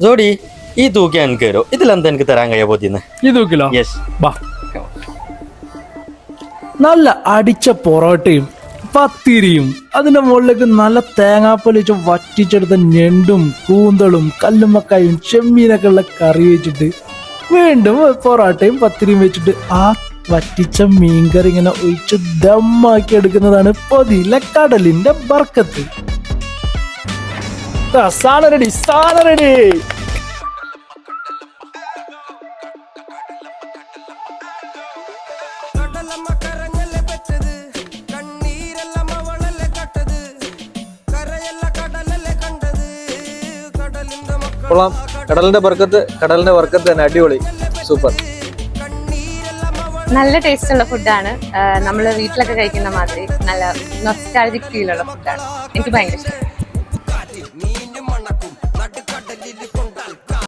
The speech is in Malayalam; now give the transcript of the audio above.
ജോഡി ഈ തൂക്കി എനിക്ക് തരോ ഇതിലെന്താ എനിക്ക് തരാൻ കഴിയാ പോത്തിന്ന് ഈ തൂക്കിലോ? യെസ് ബാ നല്ല അടിച്ച പൊറോട്ടയും പത്തിരിയും അതിന്റെ മുകളിലേക്ക് നല്ല തേങ്ങാപ്പൊലിച്ച് വറ്റിച്ചെടുത്ത ഞെണ്ടും കൂന്തളും കല്ലുമ്മക്കായും ചെമ്മീനൊക്കെ ഉള്ള കറി വെച്ചിട്ട് വീണ്ടും പൊറോട്ടയും പത്തിരിയും വെച്ചിട്ട് ആ വറ്റിച്ച മീൻകറി ഇങ്ങനെ ഒഴിച്ച് ദമ്മാക്കി എടുക്കുന്നതാണ് പൊതിയിലെ കടലിന്റെ ബർക്കത്ത്. സാധനം റെഡി സാധനം കൊള്ളാം. കടലിന്റെ വർക്കത്ത് കടലിന്റെ വർക്കത്ത് തന്നെ അടിപൊളി. സൂപ്പർ. നല്ല ടേസ്റ്റ് ഉള്ള ഫുഡാണ് നമ്മൾ വീട്ടിലൊക്കെ കഴിക്കുന്ന മാതിരി നല്ല നൊസ്റ്റാൾജിക് ഫീൽ ഉള്ള ഫുഡാണ് എനിക്ക് ഭയങ്കര ഇഷ്ടം.